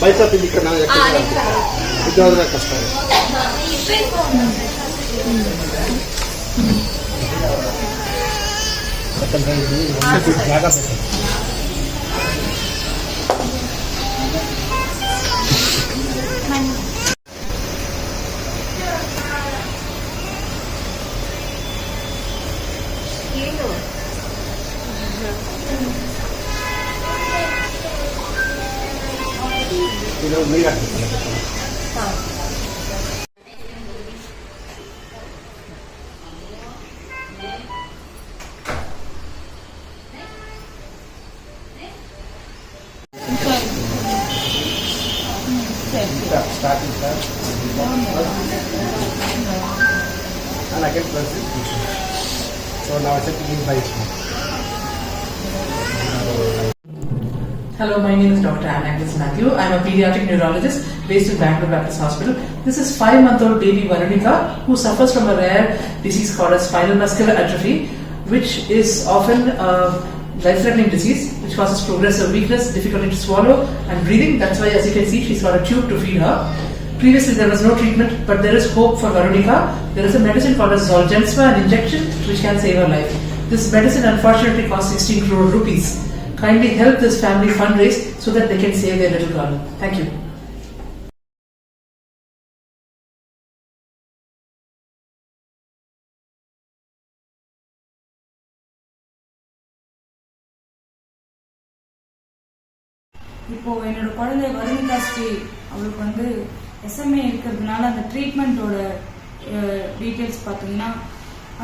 భయపడి ఇక్కడ నా దగ్గర ఉద్యోగం నాకు వస్తాను జాగ్రత్త And I. So now I said to give by Hello, my name is Dr. Anna Agnes Matthew. I'm a pediatric neurologist based in Bangalore Baptist Hospital. This is five-month-old baby Veronica who suffers from a rare disease called as spinal muscular atrophy, which is often a life-threatening disease which causes progressive weakness, difficulty to swallow and breathing. That's why, as you can see, she's got a tube to feed her. Previously, there was no treatment, but there is hope for Veronica. There is a medicine called Zolgensma, an injection which can save her life. This medicine unfortunately costs 16 crore rupees. Kindly help this family fundraise so that they can save their little girl. Thank you. இப்போ என்னோட குழந்தை வருணிகா ஸ்ரீ அவளுக்கு வந்து SMA இருக்கிறதுனால அந்த ட்ரீட்மெண்ட்டோட details பார்த்தீங்கன்னா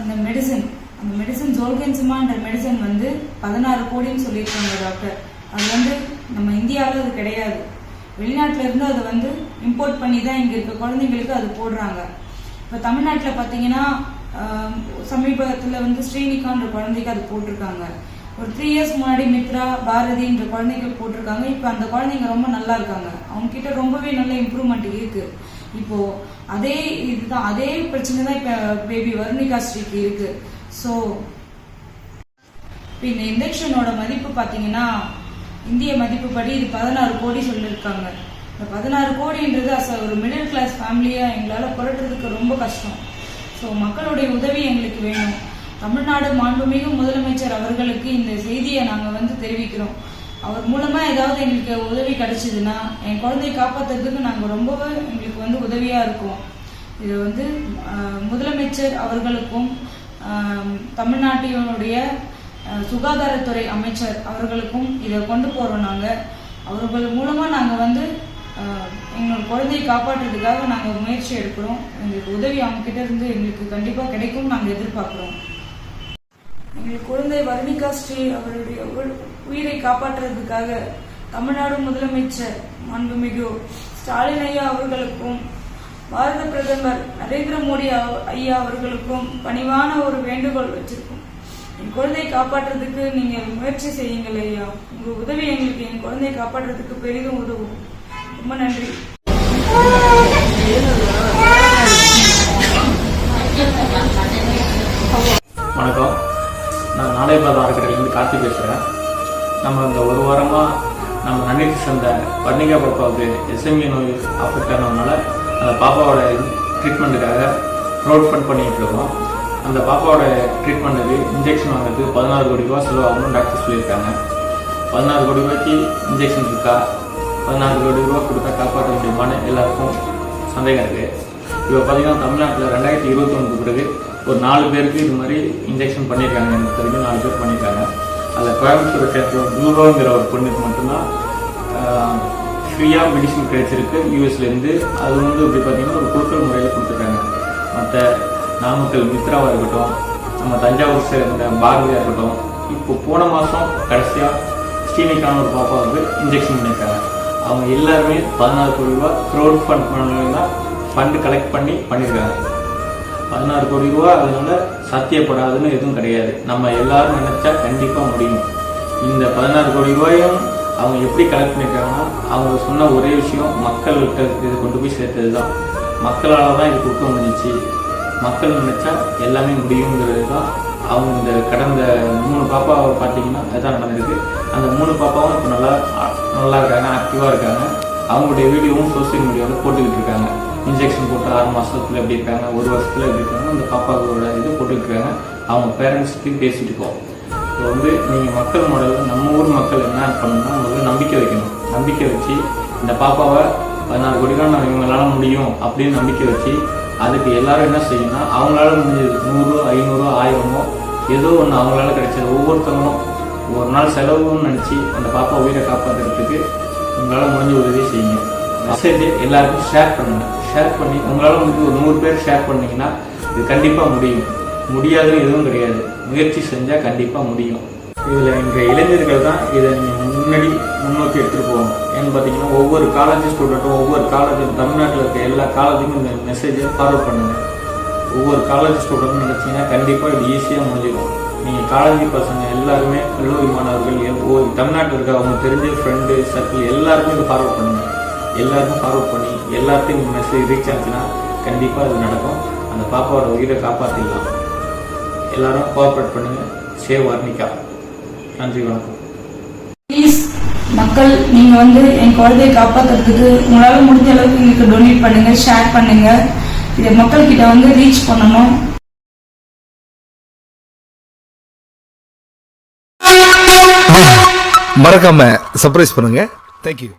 அந்த medicine இந்த மெடிசன் ஜோல்கென்சுமான்ற மெடிசன் வந்து பதினாறு கோடின்னு சொல்லியிருக்காங்க டாக்டர் அது வந்து நம்ம இந்தியாவில் அது கிடையாது. வெளிநாட்டிலேருந்து அதை வந்து இம்போர்ட் பண்ணி தான் இங்கே இருக்க குழந்தைங்களுக்கு அது போடுறாங்க. இப்போ தமிழ்நாட்டில் பார்த்தீங்கன்னா சமீபத்தில் வந்து ஸ்ரீனிகான்ற குழந்தைக்கு அது போட்டிருக்காங்க. ஒரு த்ரீ இயர்ஸ் முன்னாடி மித்ரா பாரதின்ற குழந்தைகள் போட்டிருக்காங்க. இப்போ அந்த குழந்தைங்க ரொம்ப நல்லா இருக்காங்க. அவங்க கிட்ட ரொம்பவே நல்ல இம்ப்ரூவ்மெண்ட் இருக்கு. இப்போ அதே இதுதான் அதே பிரச்சனை தான் இப்போ பேபி வருணிகா ஸ்ரீக்கு இருக்கு. ஸோ இப்போ இந்த இன்ஜெக்ஷனோட மதிப்பு பார்த்தீங்கன்னா இந்திய மதிப்புப்படி இது பதினாறு கோடி சொல்லியிருக்காங்க இந்த பதினாறு கோடின்றது அஸ் ஒரு மிடில் கிளாஸ் ஃபேமிலியாக எங்களால் புரட்டுறதுக்கு ரொம்ப கஷ்டம். ஸோ மக்களுடைய உதவி எங்களுக்கு வேணும். தமிழ்நாடு மாண்புமிகு முதலமைச்சர் அவர்களுக்கு இந்த செய்தியை நாங்கள் வந்து தெரிவிக்கிறோம். அவர் மூலமாக ஏதாவது எங்களுக்கு உதவி கிடைச்சிதுன்னா என் குழந்தையை காப்பாற்றுறதுக்கு நாங்கள் ரொம்பவே எங்களுக்கு வந்து உதவியாக இருக்கோம். இது வந்து முதலமைச்சர் அவர்களுக்கும் தமிழ்நாட்டினுடைய சுகாதாரத்துறை அமைச்சர் அவர்களுக்கும் இதை கொண்டு போகிறோம் நாங்கள் அவர்கள் மூலமாக நாங்கள் வந்து எங்களோட குழந்தையை காப்பாற்றுறதுக்காக நாங்கள் முயற்சி எடுக்கிறோம். எங்களுக்கு உதவி அவங்ககிட்ட இருந்து எங்களுக்கு கண்டிப்பாக கிடைக்கும் நாங்கள் எதிர்பார்க்குறோம். எங்கள் குழந்தை வர்ணிகா ஸ்ரீ அவருடைய உயிரை காப்பாற்றுறதுக்காக தமிழ்நாடு முதலமைச்சர் மாண்புமிகு ஸ்டாலின் ஐயா அவர்களுக்கும் பாரத பிரதமர் நரேந்திர மோடி ஐயா அவர்களுக்கும் பணிவான ஒரு வேண்டுகோள் வச்சிருக்கோம். என் குழந்தையை காப்பாற்றுறதுக்கு நீங்க முயற்சி செய்யுங்கள் ஐயா. உங்க உதவி எங்களுக்கு என் குழந்தையை காப்பாற்றுறதுக்கு பெரிதும் உதவும். ரொம்ப நன்றி. வணக்கம். நான் நாளையபாத அறக்கட்டளையிலேருந்து கார்த்தி பேசுகிறேன் நம்ம இந்த ஒரு வாரமாக நம்ம நன்னிக்கு சந்தை வர்ணிகா பாப்பாவுக்கு எஸ்எம்இ நோய் அஃபெக்ட் ஆனதுனால பாப்பாவோட ட்ரீட்மெண்ட்டுக்காக க்ரௌட் ஃபண்ட் பண்ணிகிட்டு இருக்கோம். அந்த பாப்பாவோட ட்ரீட்மெண்ட்டுக்கு இன்ஜெக்ஷன் வாங்குறதுக்கு பதினாறு கோடி ரூபா செலவாகணும்னு டாக்டர் சொல்லியிருக்காங்க. பதினாறு கோடி ரூபாய்க்கு இன்ஜெக்ஷன் இருக்கா? பதினாறு கோடி ரூபா கொடுத்தா காப்பாற்ற முடியுமான்னு எல்லாருக்கும் சந்தேகம் இருக்குது இப்போ பார்த்தீங்கன்னா தமிழ்நாட்டில் ரெண்டாயிரத்தி இருபத்தொன்று பிறகு ஒரு நாலு பேருக்கு இது மாதிரி இன்ஜெக்ஷன் பண்ணியிருக்காங்க. எனக்கு தெரிஞ்சு நாலு பேர் பண்ணியிருக்காங்க. அதில் கோயம்புத்தூர் சேர்ந்த யூரோங்கிற ஒரு பொண்ணுக்கு மட்டும்தான் ஃப்ரீயாக மெடிசன் கிடைச்சிருக்கு. யூஎஸ்லேருந்து அது வந்து இப்படி பார்த்தீங்கன்னா ஒரு குழுக்கள் முறையில் கொடுத்துருக்காங்க. மற்ற நாமக்கல் மித்ராவாக இருக்கட்டும் நம்ம தஞ்சாவூர் சேர்ந்த பாரதியாக இருக்கட்டும் இப்போ போன மாதம் கடைசியாக ஸ்ரீனிக்கான ஒரு பாப்பாவுக்கு இன்ஜெக்ஷன் பண்ணியிருக்காங்க. அவங்க எல்லாருமே பதினாறு கோடி ரூபா க்ரௌட் ஃபண்ட் பண்ணலாம் ஃபண்டு கலெக்ட் பண்ணி பண்ணியிருக்காங்க. பதினாறு கோடி ரூபா அதனால சாத்தியப்படாதுன்னு எதுவும் கிடையாது. நம்ம எல்லாரும் நினச்சா கண்டிப்பாக முடியும். இந்த பதினாறு கோடி ரூபாயும் அவங்க எப்படி கலெக்ட் பண்ணியிருக்காங்கன்னா அவங்க சொன்ன ஒரே விஷயம் மக்கள்கிட்ட இது கொண்டு போய் சேர்த்தது தான் மக்களால் தான் இது கொடுக்க முடிஞ்சிச்சு. மக்கள் நினச்சா எல்லாமே முடியுங்கிறது தான் அவங்க இந்த கடந்த மூணு பாப்பாவை பார்த்தீங்கன்னா அதுதான் நடந்திருக்கு. அந்த மூணு பாப்பாவும் இப்போ நல்லா நல்லா இருக்காங்க ஆக்டிவாக இருக்காங்க. அவங்களுடைய வீடியோவும் சோஷியல் மீடியாவில் போட்டுக்கிட்டு இருக்காங்க. இன்ஜெக்ஷன் போட்டு ஆறு மாதத்தில் எப்படி இருக்காங்க ஒரு வருஷத்தில் எப்படி இருக்காங்க அந்த பாப்பாவோட இது போட்டுக்கிட்டு இருக்காங்க. அவங்க பேரண்ட்ஸ்க்கு பேசிட்டு இருக்கோம். இப்போ வந்து நீங்கள் மக்கள் முறையில் நம்ம ஊர் மக்கள் என்ன பண்ணணும்னா முதல்ல நம்பிக்கை வைக்கணும். நம்பிக்கை வச்சு இந்த பாப்பாவை பதினாறு கோடிக்கான இவங்களால முடியும் அப்படின்னு நம்பிக்கை வச்சு அதுக்கு எல்லாரும் என்ன செய்யணும்னா அவங்களால முடிஞ்சது நூறு ஐநூறு ஆயிரமோ ஏதோ ஒன்று அவங்களால கிடைச்சது ஒவ்வொருத்தவங்களும் ஒரு நாள் செலவுன்னு நினச்சி அந்த பாப்பா உயிரை காப்பாற்றுறதுக்கு உங்களால் முடிஞ்ச உதவி செய்யுங்க. மெசேஜை எல்லாருக்கும் ஷேர் பண்ணுங்க. ஷேர் பண்ணி உங்களால் முடிஞ்சு ஒரு நூறு பேர் ஷேர் பண்ணிங்கன்னா இது கண்டிப்பாக முடியும். முடியாதுன்னு எதுவும் கிடையாது. முயற்சி செஞ்சால் கண்டிப்பாக முடியும். இதில் எங்கள் இளைஞர்கள் தான் இதை முன்னாடி முன்னோக்கி எடுத்துகிட்டு போகணும். ஏன்னு பார்த்தீங்கன்னா ஒவ்வொரு காலேஜ் ஸ்டூடெண்ட்டும் ஒவ்வொரு காலேஜும் தமிழ்நாட்டில் இருக்க எல்லா காலேஜுக்கும் இந்த மெசேஜை ஃபார்வர்ட் பண்ணுங்கள் ஒவ்வொரு காலேஜ் ஸ்டூடெண்ட் நினச்சிங்கன்னா கண்டிப்பாக இது ஈஸியாக முடிஞ்சிடும். நீங்கள் காலேஜ் பசங்க எல்லாருமே கல்லூரி மாணவர்கள் ஒவ்வொரு தமிழ்நாட்டில் இருக்க அவங்க தெரிஞ்ச ஃப்ரெண்டு சர்க்கிள் எல்லாருமே இதை ஃபார்வர்ட் பண்ணுங்கள் எல்லாருக்கும் ஃபார்வர்ட் பண்ணி எல்லாத்தையும் இந்த மெசேஜ் ரீச் ஆச்சுன்னா கண்டிப்பாக இது நடக்கும். அந்த பாப்பாவோட உயிரை காப்பாற்றிடலாம் எல்லாரும் கோஆப்ரேட் பண்ணுங்க. சேவ் வர்ணிகா. நன்றி வணக்கம். ப்ளீஸ் மக்கள் நீங்க வந்து என் குழந்தையை காப்பாத்துறதுக்கு உங்களால முடிஞ்ச அளவுக்கு எங்களுக்கு டொனேட் பண்ணுங்க ஷேர் பண்ணுங்க. இதை மக்கள் கிட்ட வந்து ரீச் பண்ணணும். மறக்காம சர்ப்ரைஸ் பண்ணுங்க. தேங்க்யூ